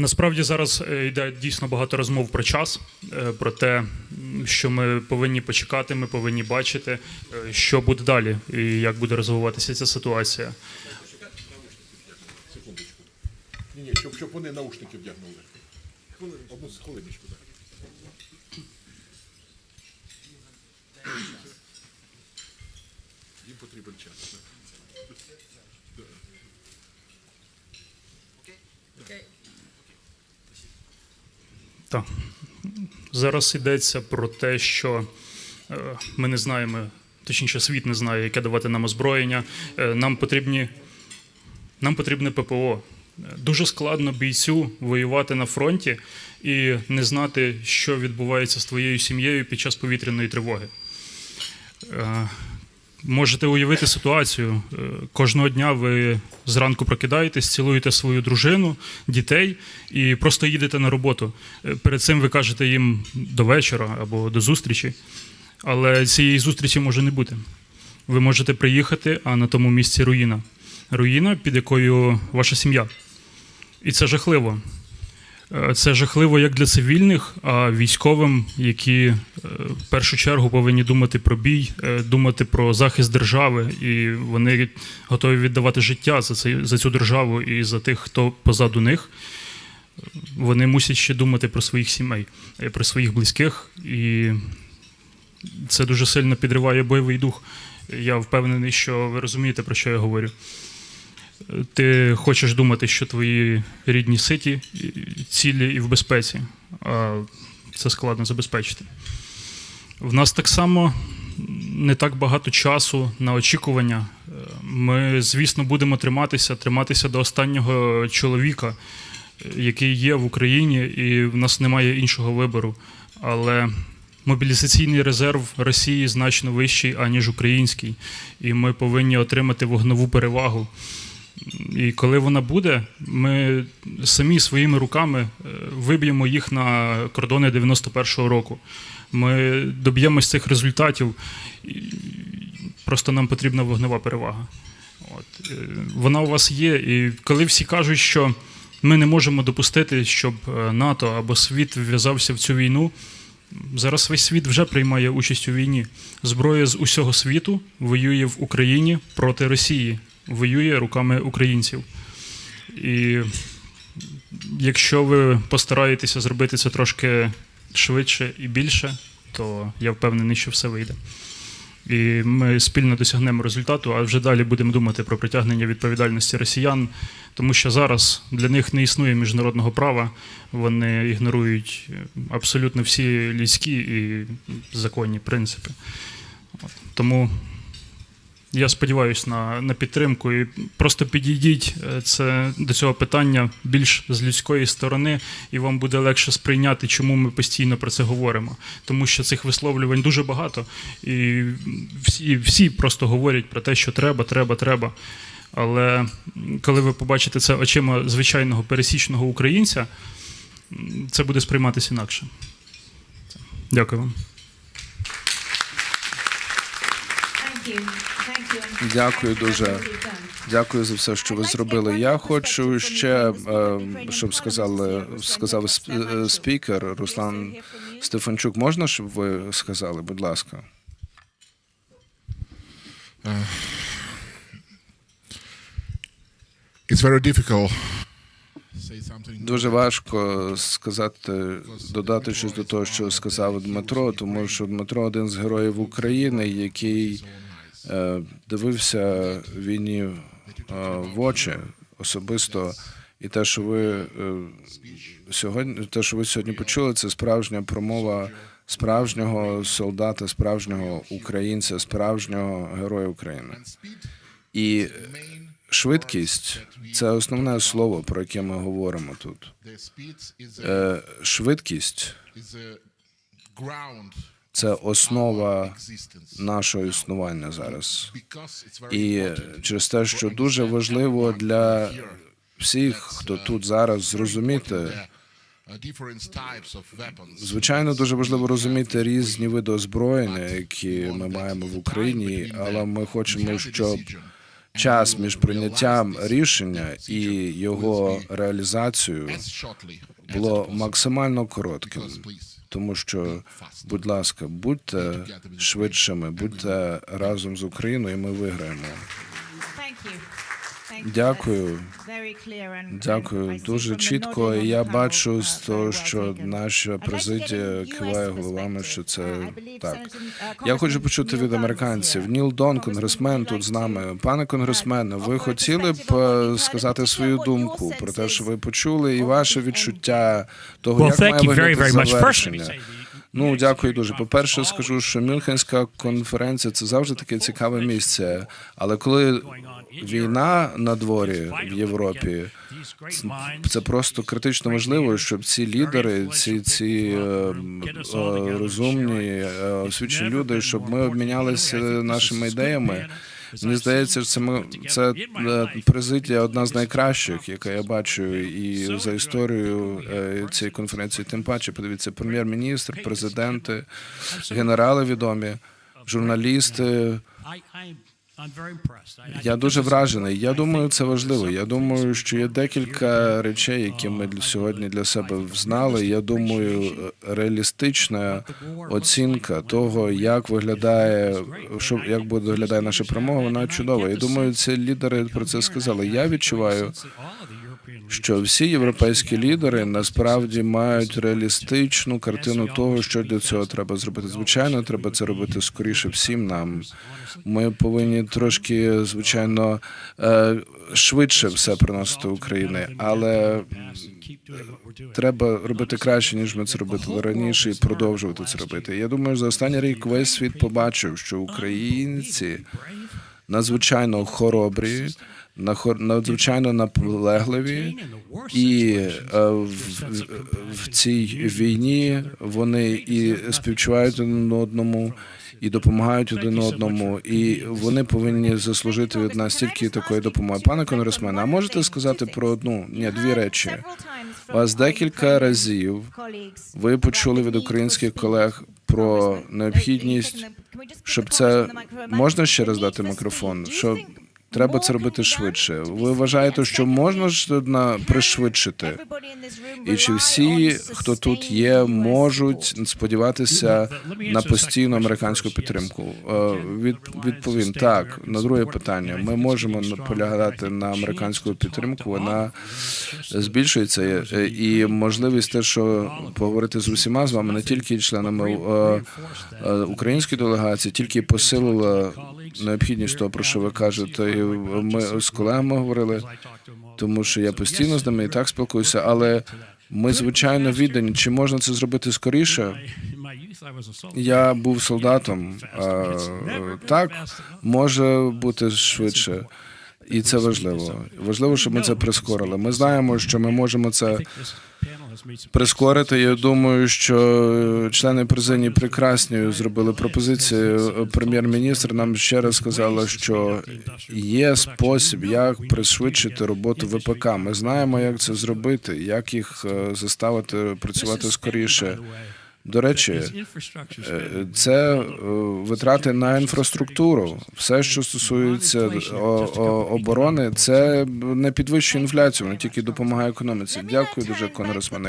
Насправді зараз е, йде дійсно багато розмов про час, е, про те, що ми повинні почекати, ми повинні бачити, е, що буде далі і як буде розвиватися ця ситуація. Секундочку. Ні, ні, щоб, щоб вони наушники вдягнули. Одну хвилиночку. так. Їм потрібен час. так. Так. Зараз йдеться про те, що е, ми не знаємо, точніше, світ не знає, яке давати нам озброєння. Е, Нам потрібні нам потрібне ППО. Е, Дуже складно бійцю воювати на фронті і не знати, що відбувається з твоєю сім'єю під час повітряної тривоги. Можете уявити ситуацію. Е, Кожного дня ви зранку прокидаєтесь, цілуєте свою дружину, дітей і просто їдете на роботу. Е, Перед цим ви кажете їм до вечора або до зустрічі, але цієї зустрічі може не бути. Ви можете приїхати, а на тому місці руїна. Руїна, під якою ваша сім'я. І це жахливо. Е, Це жахливо як для цивільних, а військовим, які е, в першу чергу повинні думати про бій, е, думати про захист держави, і вони готові віддавати життя за цей за цю державу і за тих, хто позаду них. Вони мусять ще думати про своїх сімей, про своїх близьких, і це дуже сильно підриває бойовий дух. Я впевнений, що ви розумієте, про що я говорю. Ти хочеш думати, що твої рідні ситі, цілі і в безпеці, а це складно забезпечити. В нас так само не так багато часу на очікування. Е, Ми, звісно, будемо триматися, триматися до останнього чоловіка, е, який є в Україні, і в нас немає іншого вибору. Але мобілізаційний резерв Росії значно вищий, аніж український, і ми повинні отримати вогнову перевагу. І коли вона буде, ми самі своїми руками е, виб'ємо їх на кордони 91-го року. Ми доб'ємось цих результатів. Просто нам потрібна вогнева перевага. От. е, Вона у вас є. І коли всі кажуть, що ми не можемо допустити, щоб е, НАТО або світ вв'язався в цю війну. Зараз весь світ вже приймає участь у війні. Зброя з усього світу воює в Україні проти Росії, воює руками українців. І якщо ви постараєтеся зробити це трошки швидше і більше, то я впевнений, що все вийде. І ми спільно досягнемо результату, а вже далі будемо думати про притягнення відповідальності росіян, тому що зараз для них не існує міжнародного права, вони ігнорують абсолютно всі людські і законні принципи. Тому я сподіваюся на, на підтримку і просто підійдіть е, це, до цього питання більш з людської сторони, і вам буде легше сприйняти, чому ми постійно про це говоримо. Тому що цих висловлювань дуже багато, і всі, всі просто говорять про те, що треба, треба, треба. Але коли ви побачите це очима звичайного пересічного українця, це буде сприйматися інакше. Дякую вам. Дякую дуже. Дякую за все, що ви зробили. Я хочу ще, е, щоб сказали, сказав сп- е, спікер Руслан Стефанчук. Можна, щоб ви сказали, будь ласка? It's very difficult. Дуже важко сказати, додати щось до того, що сказав Дмитро, тому що Дмитро один з героїв України, який е, дивився війні е, в очі особисто. І те, що ви е, сьогодні, те, що ви сьогодні почули, це справжня промова справжнього солдата, справжнього українця, справжнього героя України. І швидкість це основне слово, про яке ми говоримо тут. Е, Швидкість це основа нашого існування зараз. І через те, що дуже важливо для всіх, хто тут зараз зрозуміти, звичайно, дуже важливо розуміти різні види озброєння, які ми маємо в Україні, але ми хочемо, щоб час між прийняттям рішення і його реалізацією було максимально коротким. Тому що, будь ласка, будьте швидшими, будьте разом з Україною, і ми виграємо. Дякую. Дякую. Дуже чітко. я бачу uh, з того, що наша президія киває головами, що це Uh, так. Uh, Я хочу почути Neil від американців. Ніл Дон, конгресмен, тут з нами. Пане конгресмене, ви хотіли б е, сказати свою думку про те, що ви почули, і ваше відчуття того, як має виглядати завершення. Ну, дякую дуже. По-перше, скажу, що Мюнхенська конференція це завжди таке цікаве місце. Але коли війна на дворі в Європі, це просто критично важливо, щоб ці лідери, ці ці е, е, розумні, е, освічені люди, щоб ми обмінялися нашими ідеями. Мені здається, це ми це е, президія одна з найкращих, яка я бачу, і за історію е, цієї конференції. Тим паче, подивіться, прем'єр-міністр, президенти, генерали відомі, журналісти. Я дуже вражений. Я думаю, це важливо. Я думаю, що є декілька речей, які ми сьогодні для себе взнали. Я думаю, реалістична оцінка того, як виглядає, що як буде виглядає наша перемога, вона чудова. Я думаю, ці лідери про це сказали. Я відчуваю, що всі європейські лідери насправді мають реалістичну картину того, що для цього треба зробити. Звичайно, треба це робити скоріше всім нам. Ми повинні трошки, звичайно, е, швидше все приносити України, але треба робити краще, ніж ми це робили раніше, і продовжувати це робити. Я думаю, за останній рік весь світ побачив, що українці надзвичайно хоробрі, надзвичайно наполегливі, і е, в, цій війні вони і співчувають один одному, і допомагають один одному, і вони повинні заслужити від нас тільки такої допомоги. Пане конгресмене, а можете сказати про одну, ні, дві речі? Вас декілька разів ви почули від українських колег про необхідність, щоб це можна ще раз дати мікрофон, що треба це робити швидше. Ви вважаєте, що можна ж пришвидшити? І чи всі, хто тут є, можуть сподіватися на постійну американську підтримку? Е, Від, відповім так. На друге питання, ми можемо наполягати на американську підтримку. Вона збільшується Е, і можливість те, що поговорити з усіма з вами, не тільки членами е, української делегації, тільки посилила необхідність того, про що ви кажете. І ми з колегами говорили тому що я постійно з ними і так спілкуюся, але ми звичайно віддані. Чи можна це зробити скоріше? Я був солдатом. А, так може бути швидше, і це важливо. Важливо, щоб ми це прискорили. Ми знаємо, що ми можемо це прискорити. Я думаю, що члени президії прекрасні зробили пропозиції. Прем'єр-міністр нам ще раз сказала, що є спосіб, як пришвидшити роботу ВПК. Ми знаємо, як це зробити, як їх е, заставити працювати скоріше. До речі, е, це е, витрати на інфраструктуру. Все, що стосується о- оборони, це не підвищує інфляцію, воно тільки допомагає економіці. Дякую дуже, конгресмене.